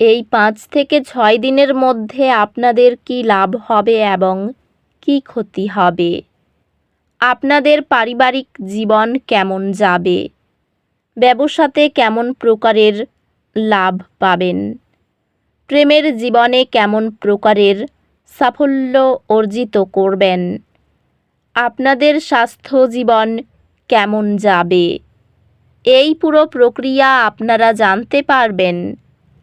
এই পাঁচ থেকে ছয় দিনের মধ্যে আপনাদের কি লাভ হবে এবং কি ক্ষতি হবে? আপনাদের পারিবারিক জীবন কেমন যাবে? ব্যবসাতে কেমন প্রকারের লাভ পাবেন? প্রেমের জীবনে কেমন প্রকারের সাফল্য অর্জিত করবেন? আপনাদের স্বাস্থ্য জীবন কেমন যাবে? এই পুরো প্রক্রিয়া আপনারা জানতে পারবেন।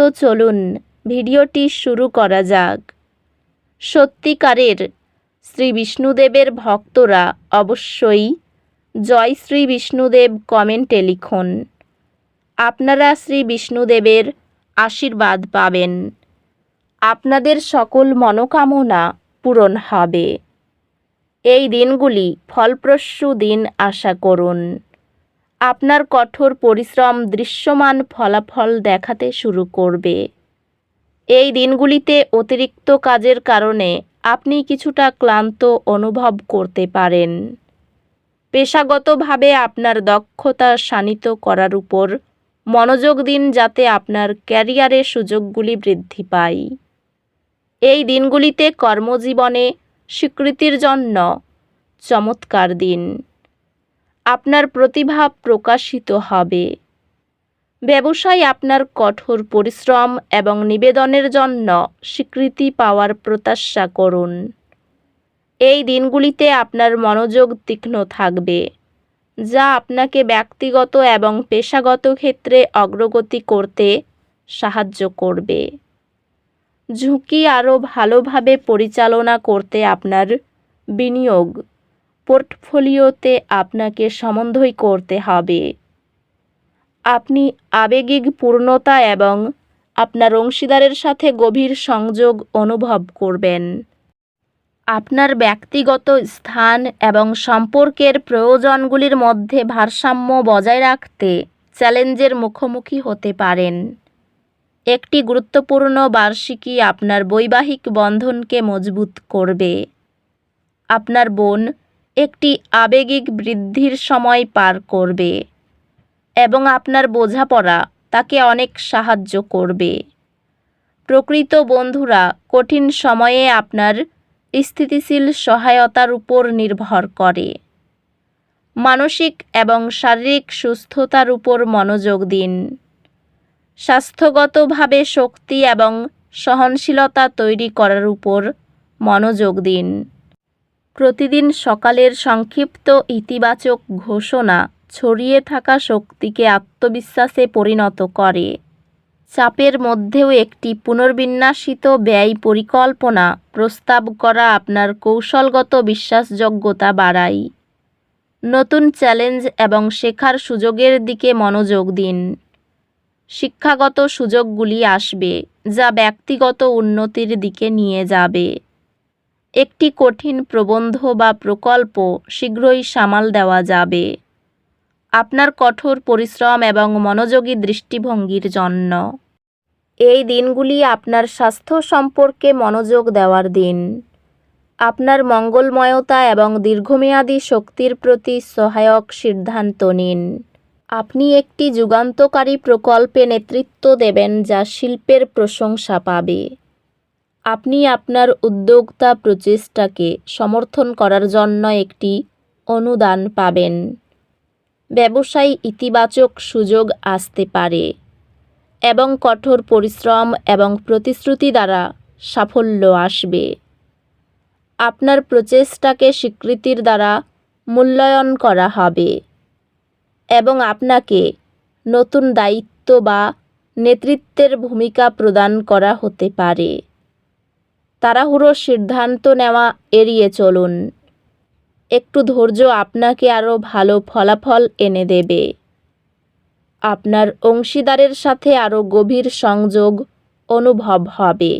তো চলুন, ভিডিওটি শুরু করা যাক। সত্যিকারের শ্রী বিষ্ণুদেবের ভক্তরা অবশ্যই জয় শ্রী বিষ্ণুদেব কমেন্টে লিখুন। আপনারা শ্রী বিষ্ণুদেবের আশীর্বাদ পাবেন। আপনাদের সকল মনোকামনা পূরণ হবে। এই দিনগুলি ফলপ্রসূ দিন আশা করুন। আপনার কঠোর পরিশ্রম দৃশ্যমান ফলাফল দেখাতে শুরু করবে। এই দিনগুলিতে অতিরিক্ত কাজের কারণে আপনি কিছুটা ক্লান্ত অনুভব করতে পারেন। পেশাগতভাবে আপনার দক্ষতা শানিত করার উপর মনোযোগ দিন যাতে আপনার ক্যারিয়ারে সুযোগগুলি বৃদ্ধি পায়। এই দিনগুলিতে কর্মজীবনে স্বীকৃতির জন্য চমৎকার দিন। আপনার প্রতিভা প্রকাশিত হবে। ব্যবসায় আপনার কঠোর পরিশ্রম এবং নিবেদনের জন্য স্বীকৃতি পাওয়ার প্রত্যাশা করুন। এই দিনগুলিতে আপনার মনোযোগ তীক্ষ্ণ থাকবে, যা আপনাকে ব্যক্তিগত এবং পেশাগত ক্ষেত্রে অগ্রগতি করতে সাহায্য করবে। ঝুঁকি আরও ভালোভাবে পরিচালনা করতে আপনার বিনিয়োগ পোর্টফোলিওতে আপনাকে সমন্বয় করতে হবে। আপনি আবেগিক পূর্ণতা এবং আপনার অংশীদারের সাথে গভীর সংযোগ অনুভব করবেন। আপনার ব্যক্তিগত স্থান এবং সম্পর্কের প্রয়োজনগুলির মধ্যে ভারসাম্য বজায় রাখতে চ্যালেঞ্জের মুখোমুখি হতে পারেন। একটি গুরুত্বপূর্ণ বার্ষিকী আপনার বৈবাহিক বন্ধনকে মজবুত করবে। আপনার বোন একটি আবেগিক বৃদ্ধির সময় পার করবে এবং আপনার বোঝাপড়া তাকে অনেক সাহায্য করবে। প্রকৃত বন্ধুরা, কঠিন সময়ে আপনার স্থিতিশীল সহায়তার উপর নির্ভর করে। মানসিক এবং শারীরিক সুস্থতার উপর মনোযোগ দিন। স্বাস্থ্যগতভাবে শক্তি এবং সহনশীলতা তৈরি করার উপর মনোযোগ দিন। প্রতিদিন সকালের সংক্ষিপ্ত ইতিবাচক ঘোষণা ছড়িয়ে থাকা শক্তিকে আত্মবিশ্বাসে পরিণত করে। চাপের মধ্যেও একটি পুনর্বিন্যাসিত ব্যয় পরিকল্পনা প্রস্তাব করা আপনার কৌশলগত বিশ্বাসযোগ্যতা বাড়ায়। নতুন চ্যালেঞ্জ এবং শেখার সুযোগের দিকে মনোযোগ দিন। শিক্ষাগত সুযোগগুলি আসবে, যা ব্যক্তিগত উন্নতির দিকে নিয়ে যাবে। একটি কঠিন প্রবন্ধ বা প্রকল্প শীঘ্রই সামাল দেওয়া যাবে। আপনার কঠোর পরিশ্রম এবং মনোযোগী দৃষ্টিভঙ্গির জন্য। এই দিনগুলি আপনার স্বাস্থ্য সম্পর্কে মনোযোগ দেওয়ার দিন। আপনার মঙ্গলময়তা এবং দীর্ঘমেয়াদী শক্তির প্রতি সহায়ক সিদ্ধান্ত নিন। আপনি একটি যুগান্তকারী প্রকল্পে নেতৃত্ব দেবেন যা শিল্পের প্রশংসা পাবে। আপনি আপনার উদ্যোক্তা প্রচেষ্টাকে সমর্থন করার জন্য একটি অনুদান পাবেন। ব্যবসায় ইতিবাচক সুযোগ আসতে পারে এবং কঠোর পরিশ্রম এবং প্রতিশ্রুতি দ্বারা সাফল্য আসবে। আপনার প্রচেষ্টাকে স্বীকৃতির দ্বারা মূল্যায়ন করা হবে এবং আপনাকে নতুন দায়িত্ব বা নেতৃত্বের ভূমিকা প্রদান করা হতে পারে। তাড়াহুড়ো সিদ্ধান্ত নেওয়া এড়িয়ে চলুন। একটু ধৈর্য আপনাকে আরও ভালো ফলাফল এনে দেবে। আপনার অংশীদারের সাথে আরও গভীর সংযোগ অনুভব হবে,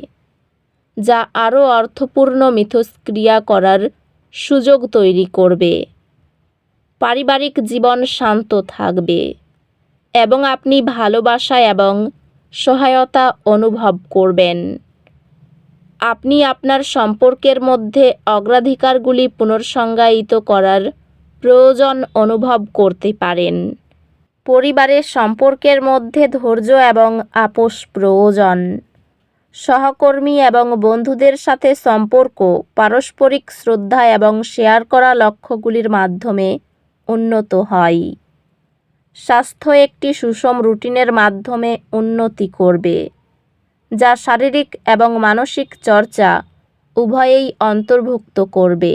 যা আরও অর্থপূর্ণ মিথস্ক্রিয়া করার সুযোগ তৈরি করবে। পারিবারিক জীবন শান্ত থাকবে এবং আপনি ভালোবাসা এবং সহায়তা অনুভব করবেন। আপনি আপনার সম্পর্কের মধ্যে অগ্রাধিকারগুলি পুনর্সংজ্ঞায়িত করার প্রয়োজন অনুভব করতে পারেন। পরিবারের সম্পর্কের মধ্যে ধৈর্য এবং আপোষ প্রয়োজন। সহকর্মী এবং বন্ধুদের সাথে সম্পর্ক, পারস্পরিক শ্রদ্ধা এবং শেয়ার করা লক্ষ্যগুলির মাধ্যমে উন্নত হয়। স্বাস্থ্য একটি সুষম রুটিনের মাধ্যমে উন্নতি করবে। যা শারীরিক এবং মানসিক চর্চা উভয়েই অন্তর্ভুক্ত করবে।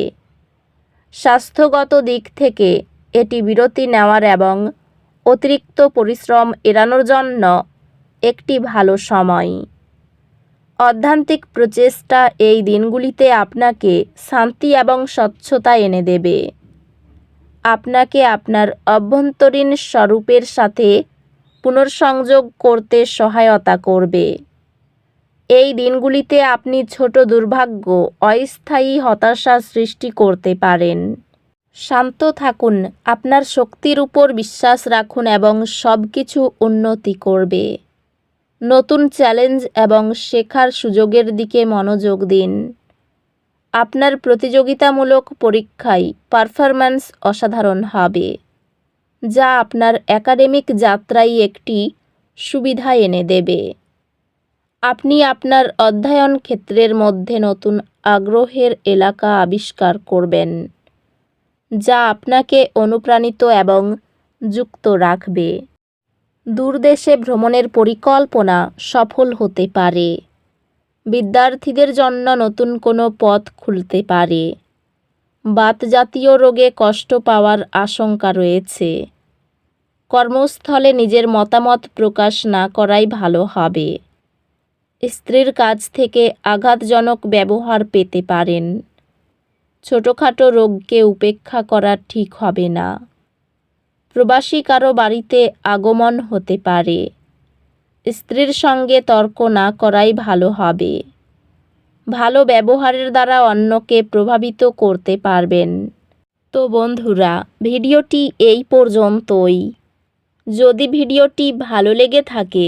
স্বাস্থ্যগত দিক থেকে এটি বিরতি নেওয়ার এবং অতিরিক্ত পরিশ্রম এড়ানোর জন্য একটি ভালো সময়। অধ্যান্তিক প্রচেষ্টা এই দিনগুলিতে আপনাকে শান্তি এবং স্বচ্ছতা এনে দেবে। আপনাকে আপনার অভ্যন্তরীণ স্বরূপের সাথে পুনর্সংযোগ করতে সহায়তা করবে। এই দিনগুলিতে আপনি ছোট দুর্ভাগ্য, অস্থায়ী হতাশা সৃষ্টি করতে পারেন। শান্ত থাকুন, আপনার শক্তির উপর বিশ্বাস রাখুন এবং সব কিছু উন্নতি করবে। নতুন চ্যালেঞ্জ এবং শেখার সুযোগের দিকে মনোযোগ দিন। আপনার প্রতিযোগিতামূলক পরীক্ষায় পারফরম্যান্স অসাধারণ হবে, যা আপনার একাডেমিক যাত্রায় একটি সুবিধা এনে দেবে। আপনি আপনার অধ্যয়ন ক্ষেত্রের মধ্যে নতুন আগ্রহের এলাকা আবিষ্কার করবেন, যা আপনাকে অনুপ্রাণিত এবং যুক্ত রাখবে। দূরদেশে ভ্রমণের পরিকল্পনা সফল হতে পারে। বিদ্যার্থীদের জন্য নতুন কোনো পথ খুলতে পারে। বাতজাতীয় রোগে কষ্ট পাওয়ার আশঙ্কা রয়েছে। কর্মস্থলে নিজের মতামত প্রকাশ না করাই ভালো হবে। স্ত্রীর কাছ থেকে আঘাতজনক ব্যবহার পেতে পারেন। ছোটোখাটো রোগকে উপেক্ষা করা ঠিক হবে না। প্রবাসী কারও বাড়িতে আগমন হতে পারে। স্ত্রীর সঙ্গে তর্ক না করাই ভালো হবে। ভালো ব্যবহারের দ্বারা অন্যকে প্রভাবিত করতে পারবেন। তো বন্ধুরা, ভিডিওটি এই পর্যন্তই। যদি ভিডিওটি ভালো লেগে থাকে